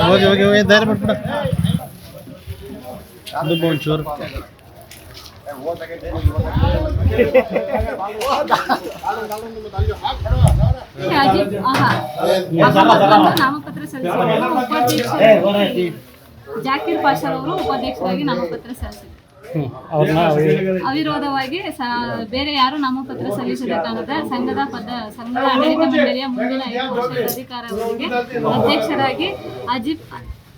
ಹೋಗಿ ಹೋಗಿ ಹೋಗಿ, ದಾರಿ ಮಾಡ್ಬಿಡ ದುಬ್ಬ ಒಂಚೂರು. ನಾಮಪತ್ರ ಸಲ್ಲಿಸಿದ್ದಾರೆ ಜಾಕಿರ್ ಪಾಷಾ ಅವರು ಉಪಾಧ್ಯಕ್ಷರಾಗಿ ನಾಮಪತ್ರ ಸಲ್ಲಿಸಿದರು. ಅವ್ರನ್ನ ಅವಿರೋಧವಾಗಿ ಬೇರೆ ಯಾರು ನಾಮಪತ್ರ ಸಲ್ಲಿಸದ ಕಾರಣದ ಸಂಘದ ಪದ ಸಂಘದ ಆಡಳಿತ ಮಂಡಳಿಯ ಮುಂದಿನ ಐದು ವರ್ಷದ ಅಧಿಕಾರಗಳಿಗೆ ಅಧ್ಯಕ್ಷರಾಗಿ ಅಜಿಬ್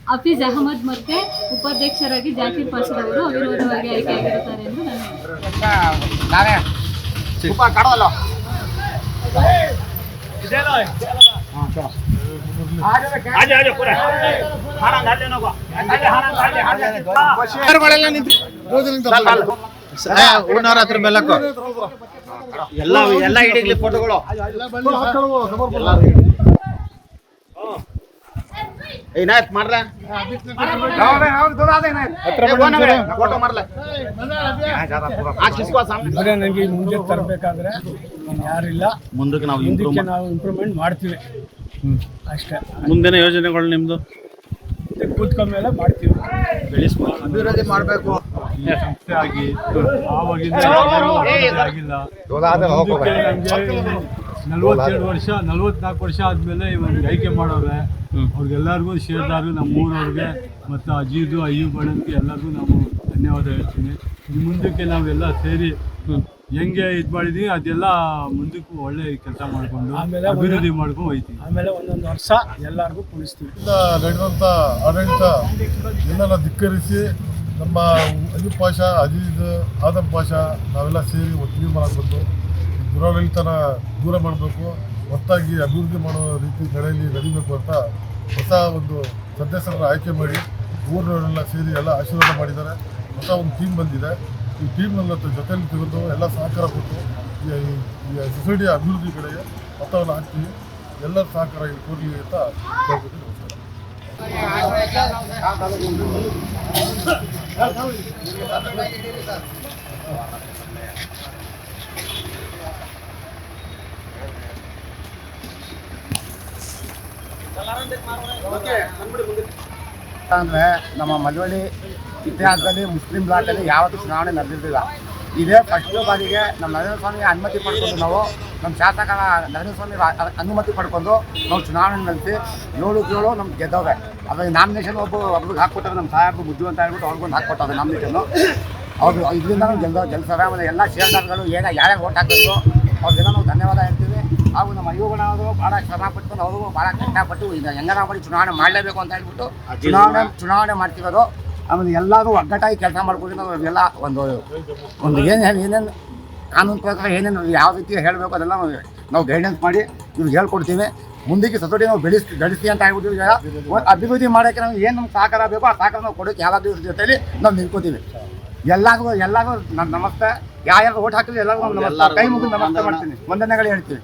ಹಫೀಜ್ ಅಹಮದ್ ಮತ್ತೆ ಉಪಾಧ್ಯಕ್ಷರಾಗಿ ಜಾಕಿರ್ ಪಾಷಾ ಅವರು ಅವಿರೋಧವಾಗಿ ಆಯ್ಕೆಯಾಗಿರುತ್ತಾರೆ ಎಂದು ನಾನು ಹತ್ರ ಎಲ್ಲ ಫೋಟೋಗಳು ಏನಾಯ್ತು ಮಾಡ್ರ ಫೋಟೋ ಮಾಡ್ಲ? ನನಗೆ ಮುಂದೆ ತರಬೇಕಾದ್ರೆ ಯಾರಿಲ್ಲ. ಮುಂದಕ್ಕೆ ನಾವು ಮುಂದಕ್ಕೆ ನಾವು ಇಂಪ್ರೂವ್ಮೆಂಟ್ ಮಾಡ್ತೀವಿ. ಅಷ್ಟೇ. ಮುಂದಿನ ಯೋಜನೆಗಳು ನಿಮ್ದು? ಕೂತ್ಕೊಂಡ್ಮೇಲೆ ಕೂತ್ಕೊಂಡ ಮೇಲೆ ಮಾಡ್ತೀವಿ. ಅಭಿವೃದ್ಧಿ ಮಾಡಬೇಕು. ಸಂಸ್ಥೆ ಆಗಿ ಆವಾಗಿಂದ ಆಗಿಲ್ಲ. ನಮ್ಗೆ ನಲ್ವತ್ತೆರಡು ವರ್ಷ ನಲ್ವತ್ನಾಲ್ಕು ವರ್ಷ ಆದ್ಮೇಲೆ ಇವಾಗ ಆಯ್ಕೆ ಮಾಡೋರೆ. ಅವ್ರಿಗೆಲ್ಲರಿಗೂ ಶೇರ್ದಾರು ನಮ್ಮ ಊರವ್ರಿಗೆ ಮತ್ತು ಅಜೀದು ಅಯ್ಯು ಬಣ್ಣಕ್ಕೆ ಎಲ್ಲರಿಗೂ ನಾವು ಧನ್ಯವಾದ ಹೇಳ್ತೀನಿ. ಇನ್ನು ಮುಂದಕ್ಕೆ ನಾವೆಲ್ಲ ಸೇರಿ ಹೆಂಗೆ ಇದು ಮಾಡಿದೀವಿ ಅದೆಲ್ಲ ಮುಂದಕ್ಕೂ ಒಳ್ಳೆ ಕೆಲಸ ಮಾಡ್ಕೊಂಡು ಆಮೇಲೆ ಅಭಿವೃದ್ಧಿ ಮಾಡ್ಕೊಂಡು ಹೋಯ್ತೀವಿ. ಆಮೇಲೆ ಒಂದೊಂದು ವರ್ಷ ಎಲ್ಲರಿಗೂ ಕುಣಿಸ್ತೀವಿ. ಎಲ್ಲ ನಡೆದಂಥ ಆಡಳಿತ ಎಲ್ಲರ ಧಿಕ್ಕರಿಸಿ ನಮ್ಮ ಅಯ್ಯೂಬ್ ಪಾಷ, ಅಜೀಜ್, ಆದಮ್ ಪಾಷ, ನಾವೆಲ್ಲ ಸೇರಿ ತೀರ್ಮಾನ ಬಂದು ದುರಾಡಳಿತನ ದೂರ ಮಾಡಬೇಕು ಒತ್ತಾಗಿ ಅಭಿವೃದ್ಧಿ ಮಾಡೋ ರೀತಿ ನಡೆಯಲ್ಲಿ ನಡೀಬೇಕು ಅಂತ ಹೊಸ ಒಂದು ಸದಸ್ಯರನ್ನು ಆಯ್ಕೆ ಮಾಡಿ ಊರಿನವರೆಲ್ಲ ಸೇರಿ ಎಲ್ಲ ಆಶೀರ್ವಾದ ಮಾಡಿದ್ದಾರೆ. ಹೊಸ ಒಂದು ಟೀಮ್ ಬಂದಿದೆ. ಈ ಟೀಮ್ನೆಲ್ಲ ಜೊತೆಯಲ್ಲಿ ತೆಗೆದು ಎಲ್ಲ ಸಹಕಾರ ಕೊಟ್ಟು ಈ- ಸೊಸೈಟಿಯ ಅಭಿವೃದ್ಧಿ ಕಡೆಗೆ ಮೊತ್ತವನ್ನು ಹಾಕ್ತೀವಿ. ಎಲ್ಲರ ಸಹಕಾರ ಕೊಡಲಿ ಅಂತ ನಮಸ್ಕಾರ ಅಂದ್ರೆ ನಮ್ಮ ಮಲ್ವಳ್ಳಿ ಇತಿಹಾಸದಲ್ಲಿ ಮುಸ್ಲಿಂ ಬ್ಲಾಟಲ್ಲಿ ಯಾವತ್ತೂ ಚುನಾವಣೆ ನಡೆದಿರಲಿಲ್ಲ. ಇದೇ ಫಸ್ಟ್ ಬಾರಿಗೆ ನಮ್ಮ ನರೇಂದ್ರ ಸ್ವಾಮಿ ಅನುಮತಿ ಪಡ್ಕೊಂಡು ನಾವು ನಮ್ಮ ಶಾಸಕರ ನರೇಂದ್ರ ಸ್ವಾಮಿ ಅನುಮತಿ ಪಡ್ಕೊಂಡು ನಾವು ಚುನಾವಣೆ ನಡೆಸಿ ಏಳು ಏಳು ನಮ್ಗೆ ಗೆದ್ದವ್ರೆ. ಅವಾಗ ನಾಮಿನೇಷನ್ ಒಬ್ಬ ಒಬ್ರಿಗೆ ಹಾಕ್ಕೊಟ್ಟಾರೆ ನಮ್ಮ ಸಾಹೇಬ್ ಬುದ್ಧಿ ಅಂತ ಹೇಳ್ಬಿಟ್ಟು ಅವ್ರಿಗೊಂದು ಹಾಕ್ಕೊಟ್ಟಾರೆ ನಾಮಿನೇಷನ್ನು ಅವ್ರು ಇದರಿಂದ ನಾವು ಗೆಲ್ಲ ಗೆಲ್ಸವ್ರೆ ಆಮೇಲೆ ಎಲ್ಲ ಶೇರ್ದಾರ್ಗಳು ಏನ ಯಾರ್ಯಾರು ಓಟ್ ಹಾಕಬೇಕು ಅವ್ರಿಗೆಲ್ಲ ನಾವು ಧನ್ಯವಾದ ಹೇಳ್ತೀವಿ. ಹಾಗೂ ನಮ್ಮ ಅಯ್ಯೋಗಣವರು ಭಾಳ ಶ್ರಮ ಪಟ್ಕೊಂಡು ಅವರು ಭಾಳ ಕಷ್ಟಪಟ್ಟು ಈಗ ಹೆಂಗಾರ ಮಾಡಿ ಚುನಾವಣೆ ಮಾಡಲೇಬೇಕು ಅಂತ ಹೇಳ್ಬಿಟ್ಟು ಚುನಾವಣೆ ಚುನಾವಣೆ ಮಾಡ್ತಿರೋದು. ಆಮೇಲೆ ಎಲ್ಲರೂ ಒಗ್ಗಟ್ಟಾಗಿ ಕೆಲಸ ಮಾಡ್ಕೊಂಡು ನಾವು ಎಲ್ಲ ಒಂದು ಒಂದು ಏನೇನು ಏನೇನು ಕಾನೂನು ಪ್ರಕಾರ ಏನೇನು ಯಾವ ರೀತಿ ಹೇಳಬೇಕು ಅದೆಲ್ಲ ನಾವು ನಾವು ಗೈಡೆನ್ಸ್ ಮಾಡಿ ಇವ್ರಿಗೆ ಹೇಳ್ಕೊಡ್ತೀವಿ. ಮುಂದಕ್ಕೆ ಸೊಸೈಟಿ ನಾವು ಬೆಳೆಸ್ ಬೆಳೆಸಿ ಅಂತ ಆಗ್ಬಿಟ್ಟು ಅಭಿವೃದ್ಧಿ ಮಾಡೋಕ್ಕೆ ನಾವು ಏನು ನಮ್ಗೆ ಸಹಕಾರ ಬೇಕೋ ಆ ಸಹಕಾರ ನಾವು ಕೊಡೋಕ್ಕೆ ಯಾವಾಗಲೂ ಇವ್ರ ಜೊತೆಯಲ್ಲಿ ನಾವು ನಿಂತ್ಕೋತೀವಿ ಎಲ್ಲರಿಗೂ ಎಲ್ಲರಿಗೂ ನಮ್ಮ ನಮಸ್ತೆ. ಯಾರ್ಯಾರು ಓಟ್ ಹಾಕಿದ್ರು ಎಲ್ಲರಿಗೂ ನಮಸ್ತೆ. ಕೈ ಮುಗಿದು ನಮಸ್ತೆ ಮಾಡ್ತೀನಿ. ವಂದನೆಗಳು ಹೇಳ್ತೀವಿ.